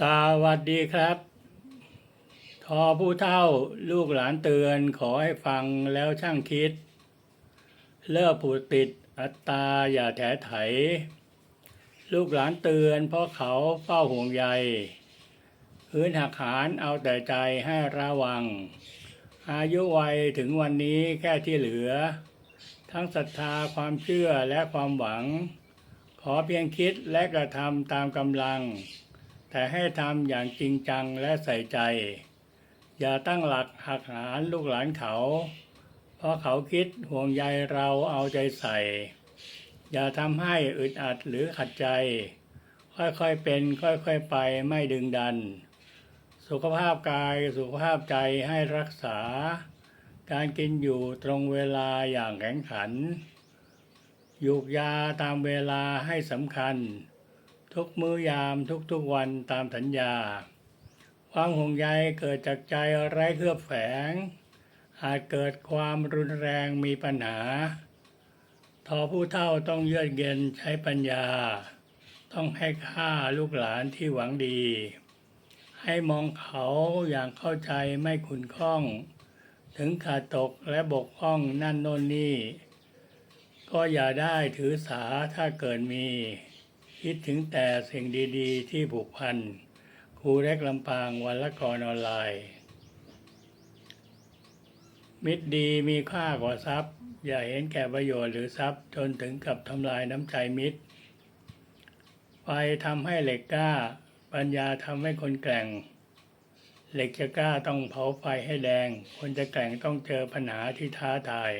สวัสดีครับ ทอผู้เท่าลูกหลานเตือนขอให้ฟังแล้วช่างคิด เลิกผูกติดอัตตาอย่าแถไถ ลูกหลานเตือนเพราะเขาเฝ้าห่วงใยพื้นหักหานเอาแต่ใจให้ระวัง อายุวัยถึงวันนี้แค่ที่เหลือ ทั้งศรัทธาความเชื่อและความหวัง ขอเพียงคิดและกระทำตามกำลัง แต่ให้ทำอย่างจริงจังและใส่ใจ อย่าตั้งหลักหักหานลูกหลานเขา เพราะเขาคิดห่วงใยเราเอาใจใส่ อย่าทำให้อึดอัดหรือขัดใจ ค่อยๆเป็นค่อยๆไปไม่ดึงดัน สุขภาพกายสุขภาพใจให้รักษา การกินอยู่ตรงเวลาอย่างแข็งขันหยูกยาตามเวลาให้สำคัญ ทุกมื้อยามทุกๆวันตามสัญญา ความห่วงใยเกิดจากใจไร้เครือบแฝง อาจเกิดความรุนแรงมีปัญหา ทอผู้เท่าต้องเยือกเย็นใช้ปัญญา ต้องให้ค่าลูกหลานที่หวังดี ให้มองเขาอย่างเข้าใจไม่ขุนข้อง ถึงขาดตกและบกพร่องนั่นโน่นนี่ ก็อย่าได้ถือสาถ้าเกิดมี คิดถึงแต่สิ่งดีๆ ที่ผูกพันครูเล็กลำปางวันละกรออนไลน์ มิตรดีมีค่ากว่าทรัพย์ อย่าเห็นแก่ประโยชน์หรือทรัพย์จนถึงกับทำลายน้ำใจมิตรไฟทำให้เหล็กกล้า ปัญญาทำให้คนแกร่ง เหล็กจะกล้าต้องเผาไฟให้แดง คนจะแกร่งต้องเจอปัญหาที่ท้าทาย